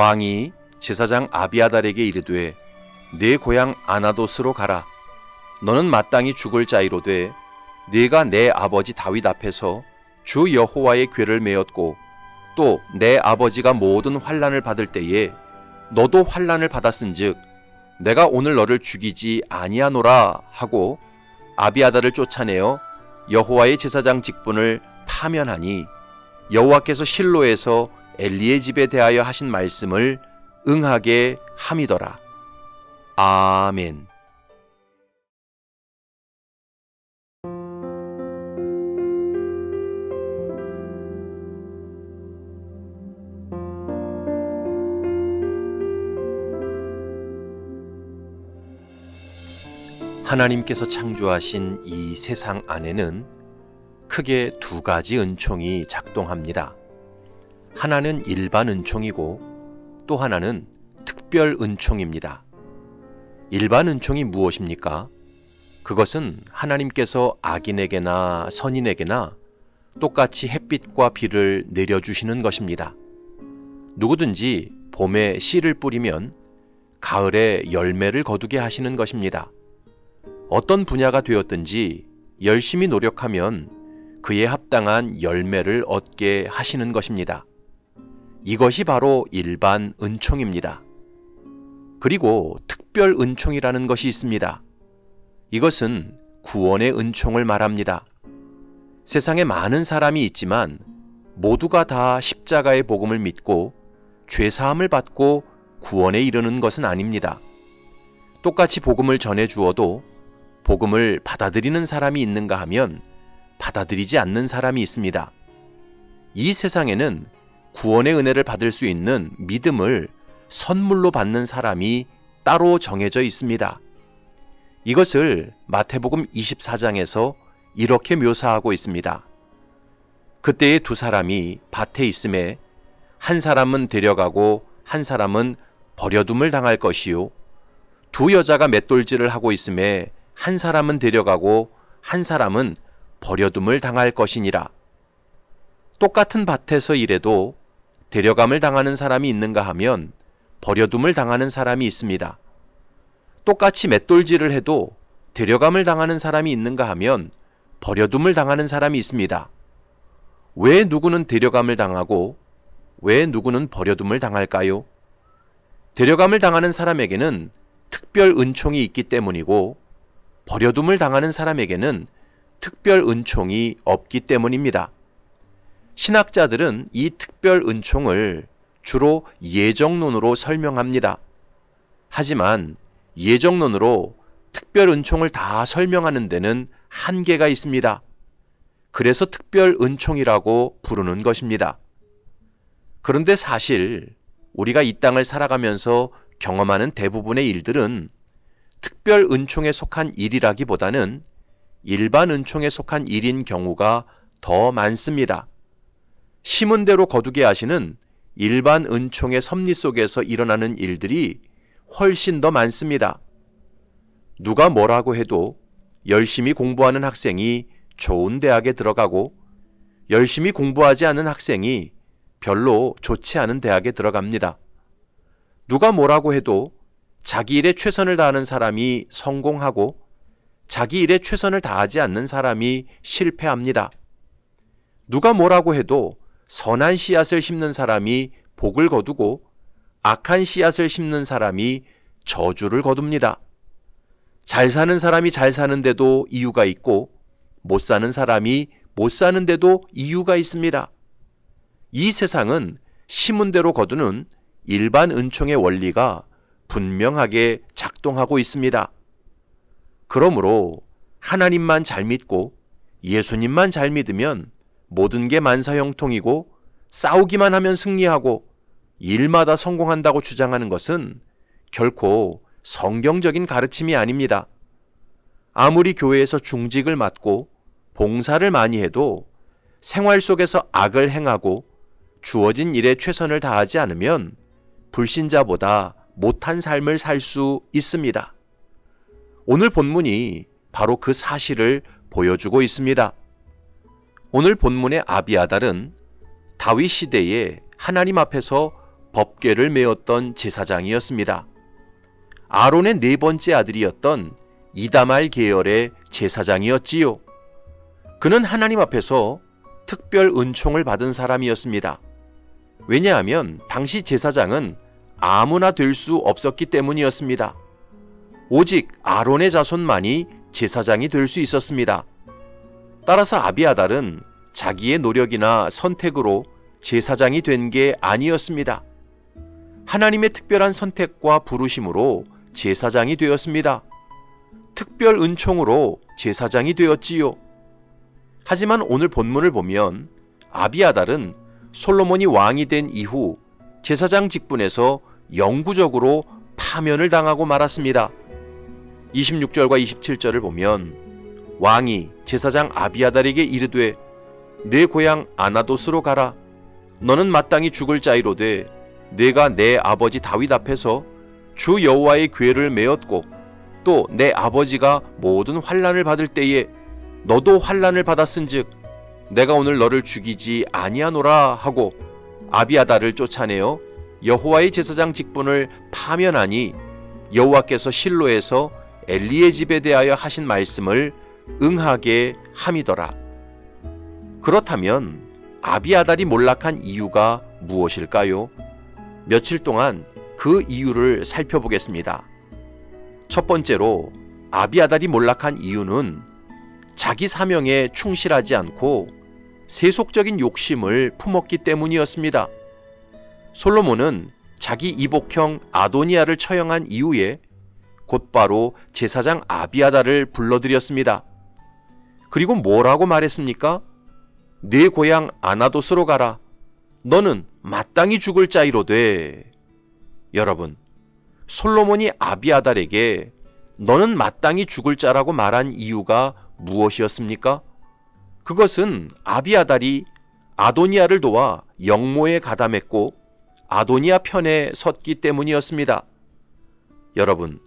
왕이 제사장 아비아달에게 이르되 내 고향 아나도스로 가라. 너는 마땅히 죽을 자이로되 네가 내 아버지 다윗 앞에서 주 여호와의 궤를 메었고 또 내 아버지가 모든 환란을 받을 때에 너도 환란을 받았은즉 내가 오늘 너를 죽이지 아니하노라 하고 아비아달을 쫓아내어 여호와의 제사장 직분을 파면하니 여호와께서 실로에서 엘리의 집에 대하여 하신 말씀을 응하게 함이더라. 아멘. 하나님께서 창조하신 이 세상 안에는 크게 두 가지 은총이 작동합니다. 하나는 일반 은총이고 또 하나는 특별 은총입니다. 일반 은총이 무엇입니까? 그것은 하나님께서 악인에게나 선인에게나 똑같이 햇빛과 비를 내려주시는 것입니다. 누구든지 봄에 씨를 뿌리면 가을에 열매를 거두게 하시는 것입니다. 어떤 분야가 되었든지 열심히 노력하면 그에 합당한 열매를 얻게 하시는 것입니다. 이것이 바로 일반 은총입니다. 그리고 특별 은총이라는 것이 있습니다. 이것은 구원의 은총을 말합니다. 세상에 많은 사람이 있지만 모두가 다 십자가의 복음을 믿고 죄사함을 받고 구원에 이르는 것은 아닙니다. 똑같이 복음을 전해 주어도 복음을 받아들이는 사람이 있는가 하면 받아들이지 않는 사람이 있습니다. 이 세상에는 구원의 은혜를 받을 수 있는 믿음을 선물로 받는 사람이 따로 정해져 있습니다. 이것을 마태복음 24장에서 이렇게 묘사하고 있습니다. 그때의 두 사람이 밭에 있음에 한 사람은 데려가고 한 사람은 버려둠을 당할 것이요. 두 여자가 맷돌질을 하고 있음에 한 사람은 데려가고 한 사람은 버려둠을 당할 것이니라. 똑같은 밭에서 일해도 데려감을 당하는 사람이 있는가 하면 버려둠을 당하는 사람이 있습니다. 똑같이 맷돌질을 해도 데려감을 당하는 사람이 있는가 하면 버려둠을 당하는 사람이 있습니다. 왜 누구는 데려감을 당하고 왜 누구는 버려둠을 당할까요? 데려감을 당하는 사람에게는 특별 은총이 있기 때문이고 버려둠을 당하는 사람에게는 특별 은총이 없기 때문입니다. 신학자들은 이 특별 은총을 주로 예정론으로 설명합니다. 하지만 예정론으로 특별 은총을 다 설명하는 데는 한계가 있습니다. 그래서 특별 은총이라고 부르는 것입니다. 그런데 사실 우리가 이 땅을 살아가면서 경험하는 대부분의 일들은 특별 은총에 속한 일이라기보다는 일반 은총에 속한 일인 경우가 더 많습니다. 심은 대로 거두게 하시는 일반 은총의 섭리 속에서 일어나는 일들이 훨씬 더 많습니다. 누가 뭐라고 해도 열심히 공부하는 학생이 좋은 대학에 들어가고 열심히 공부하지 않은 학생이 별로 좋지 않은 대학에 들어갑니다. 누가 뭐라고 해도 자기 일에 최선을 다하는 사람이 성공하고 자기 일에 최선을 다하지 않는 사람이 실패합니다. 누가 뭐라고 해도 선한 씨앗을 심는 사람이 복을 거두고 악한 씨앗을 심는 사람이 저주를 거둡니다. 잘 사는 사람이 잘 사는데도 이유가 있고 못 사는 사람이 못 사는데도 이유가 있습니다. 이 세상은 심은 대로 거두는 일반 은총의 원리가 분명하게 작동하고 있습니다. 그러므로 하나님만 잘 믿고 예수님만 잘 믿으면 모든 게 만사형통이고 싸우기만 하면 승리하고 일마다 성공한다고 주장하는 것은 결코 성경적인 가르침이 아닙니다. 아무리 교회에서 중직을 맡고 봉사를 많이 해도 생활 속에서 악을 행하고 주어진 일에 최선을 다하지 않으면 불신자보다 못한 삶을 살 수 있습니다. 오늘 본문이 바로 그 사실을 보여주고 있습니다. 오늘 본문의 아비아달은 다윗 시대에 하나님 앞에서 법궤를 메었던 제사장이었습니다. 아론의 네 번째 아들이었던 이다말 계열의 제사장이었지요. 그는 하나님 앞에서 특별 은총을 받은 사람이었습니다. 왜냐하면 당시 제사장은 아무나 될 수 없었기 때문이었습니다. 오직 아론의 자손만이 제사장이 될 수 있었습니다. 따라서 아비아달은 자기의 노력이나 선택으로 제사장이 된 게 아니었습니다. 하나님의 특별한 선택과 부르심으로 제사장이 되었습니다. 특별 은총으로 제사장이 되었지요. 하지만 오늘 본문을 보면 아비아달은 솔로몬이 왕이 된 이후 제사장 직분에서 영구적으로 파면을 당하고 말았습니다. 26절과 27절을 보면 왕이 제사장 아비아달에게 이르되 내 고향 아나도스로 가라. 너는 마땅히 죽을 자이로되 내가 내 아버지 다윗 앞에서 주 여호와의 괴를 메었고 또 내 아버지가 모든 환란을 받을 때에 너도 환란을 받았은즉 내가 오늘 너를 죽이지 아니하노라 하고 아비아달을 쫓아내어 여호와의 제사장 직분을 파면하니 여호와께서 실로에서 엘리의 집에 대하여 하신 말씀을 응하게 함이더라. 그렇다면 아비아달이 몰락한 이유가 무엇일까요? 며칠 동안 그 이유를 살펴보겠습니다. 첫 번째로 아비아달이 몰락한 이유는 자기 사명에 충실하지 않고 세속적인 욕심을 품었기 때문이었습니다. 솔로몬은 자기 이복형 아도니아를 처형한 이후에 곧바로 제사장 아비아달을 불러들였습니다. 그리고 뭐라고 말했습니까? 내 고향 아나도스로 가라. 너는 마땅히 죽을 자이로돼. 여러분, 솔로몬이 아비아달에게 너는 마땅히 죽을 자라고 말한 이유가 무엇이었습니까? 그것은 아비아달이 아도니아를 도와 영모에 가담했고 아도니아 편에 섰기 때문이었습니다. 여러분,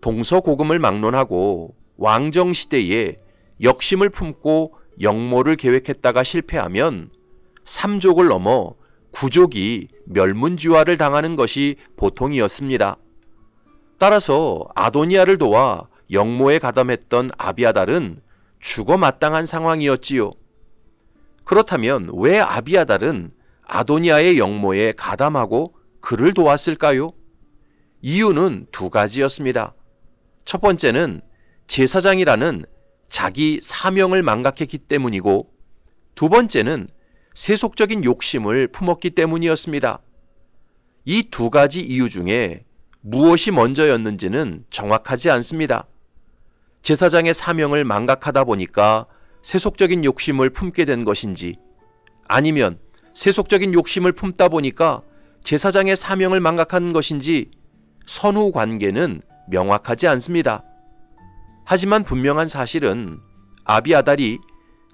동서고금을 막론하고 왕정 시대에 역심을 품고 영모를 계획했다가 실패하면 삼족을 넘어 구족이 멸문지화를 당하는 것이 보통이었습니다. 따라서 아도니아를 도와 영모에 가담했던 아비아달은 죽어 마땅한 상황이었지요. 그렇다면 왜 아비아달은 아도니아의 영모에 가담하고 그를 도왔을까요? 이유는 두 가지였습니다. 첫 번째는 제사장이라는 자기 사명을 망각했기 때문이고 두 번째는 세속적인 욕심을 품었기 때문이었습니다. 이 두 가지 이유 중에 무엇이 먼저였는지는 정확하지 않습니다. 제사장의 사명을 망각하다 보니까 세속적인 욕심을 품게 된 것인지 아니면 세속적인 욕심을 품다 보니까 제사장의 사명을 망각한 것인지 선후 관계는 명확하지 않습니다. 하지만 분명한 사실은 아비아달이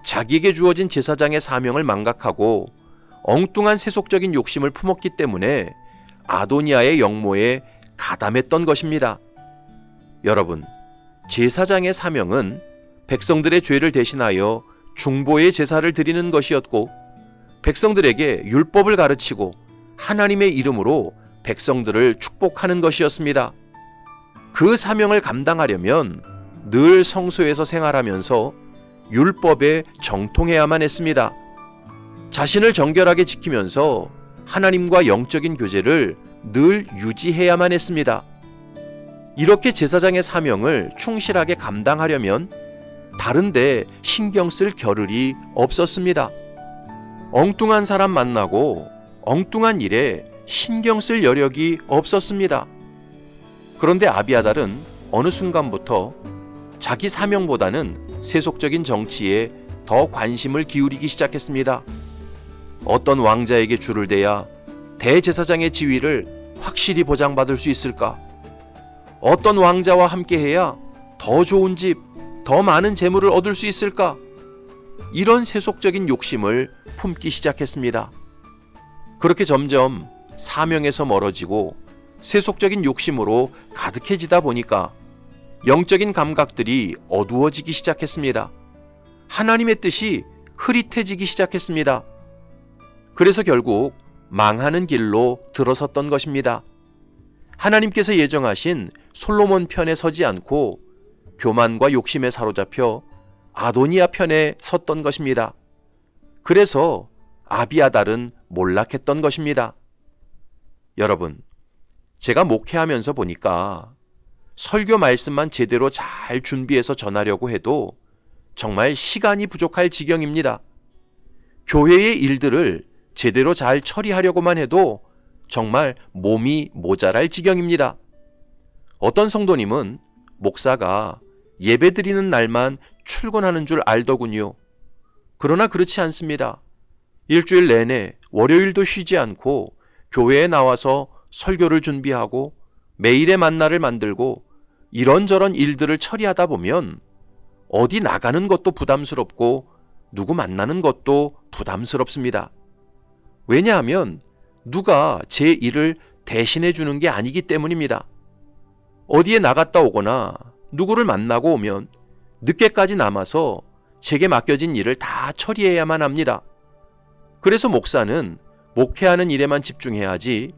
자기에게 주어진 제사장의 사명을 망각하고 엉뚱한 세속적인 욕심을 품었기 때문에 아도니아의 영모에 가담했던 것입니다. 여러분, 제사장의 사명은 백성들의 죄를 대신하여 중보의 제사를 드리는 것이었고 백성들에게 율법을 가르치고 하나님의 이름으로 백성들을 축복하는 것이었습니다. 그 사명을 감당하려면 늘 성소에서 생활하면서 율법에 정통해야만 했습니다. 자신을 정결하게 지키면서 하나님과 영적인 교제를 늘 유지해야만 했습니다. 이렇게 제사장의 사명을 충실하게 감당하려면 다른데 신경 쓸 겨를이 없었습니다. 엉뚱한 사람 만나고 엉뚱한 일에 신경 쓸 여력이 없었습니다. 그런데 아비아달은 어느 순간부터 자기 사명보다는 세속적인 정치에 더 관심을 기울이기 시작했습니다. 어떤 왕자에게 줄을 대야 대제사장의 지위를 확실히 보장받을 수 있을까? 어떤 왕자와 함께해야 더 좋은 집, 더 많은 재물을 얻을 수 있을까? 이런 세속적인 욕심을 품기 시작했습니다. 그렇게 점점 사명에서 멀어지고 세속적인 욕심으로 가득해지다 보니까 영적인 감각들이 어두워지기 시작했습니다. 하나님의 뜻이 흐릿해지기 시작했습니다. 그래서 결국 망하는 길로 들어섰던 것입니다. 하나님께서 예정하신 솔로몬 편에 서지 않고 교만과 욕심에 사로잡혀 아도니아 편에 섰던 것입니다. 그래서 아비아달은 몰락했던 것입니다. 여러분, 제가 목회하면서 보니까 설교 말씀만 제대로 잘 준비해서 전하려고 해도 정말 시간이 부족할 지경입니다. 교회의 일들을 제대로 잘 처리하려고만 해도 정말 몸이 모자랄 지경입니다. 어떤 성도님은 목사가 예배 드리는 날만 출근하는 줄 알더군요. 그러나 그렇지 않습니다. 일주일 내내 월요일도 쉬지 않고 교회에 나와서 설교를 준비하고 매일의 만나를 만들고 이런저런 일들을 처리하다 보면 어디 나가는 것도 부담스럽고 누구 만나는 것도 부담스럽습니다. 왜냐하면 누가 제 일을 대신해 주는 게 아니기 때문입니다. 어디에 나갔다 오거나 누구를 만나고 오면 늦게까지 남아서 제게 맡겨진 일을 다 처리해야만 합니다. 그래서 목사는 목회하는 일에만 집중해야지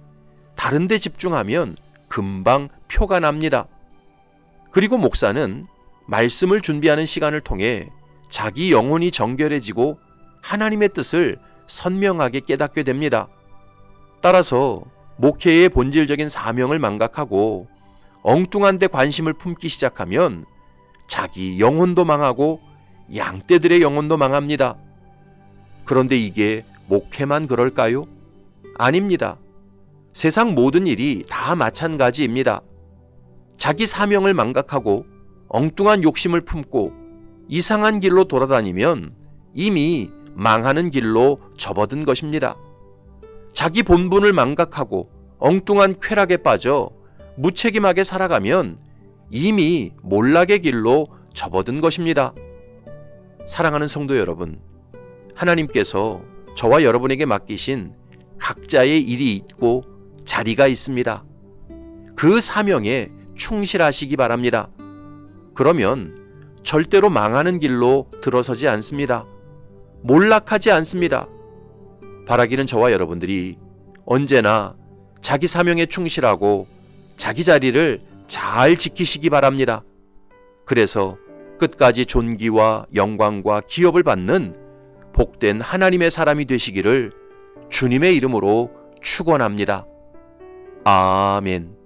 다른 데 집중하면 금방 표가 납니다. 그리고 목사는 말씀을 준비하는 시간을 통해 자기 영혼이 정결해지고 하나님의 뜻을 선명하게 깨닫게 됩니다. 따라서 목회의 본질적인 사명을 망각하고 엉뚱한 데 관심을 품기 시작하면 자기 영혼도 망하고 양떼들의 영혼도 망합니다. 그런데 이게 목회만 그럴까요? 아닙니다. 세상 모든 일이 다 마찬가지입니다. 자기 사명을 망각하고 엉뚱한 욕심을 품고 이상한 길로 돌아다니면 이미 망하는 길로 접어든 것입니다. 자기 본분을 망각하고 엉뚱한 쾌락에 빠져 무책임하게 살아가면 이미 몰락의 길로 접어든 것입니다. 사랑하는 성도 여러분, 하나님께서 저와 여러분에게 맡기신 각자의 일이 있고 자리가 있습니다. 그 사명에 충실하시기 바랍니다. 그러면 절대로 망하는 길로 들어서지 않습니다. 몰락하지 않습니다. 바라기는 저와 여러분들이 언제나 자기 사명에 충실하고 자기 자리를 잘 지키시기 바랍니다. 그래서 끝까지 존귀와 영광과 기업을 받는 복된 하나님의 사람이 되시기를 주님의 이름으로 축원합니다. 아멘.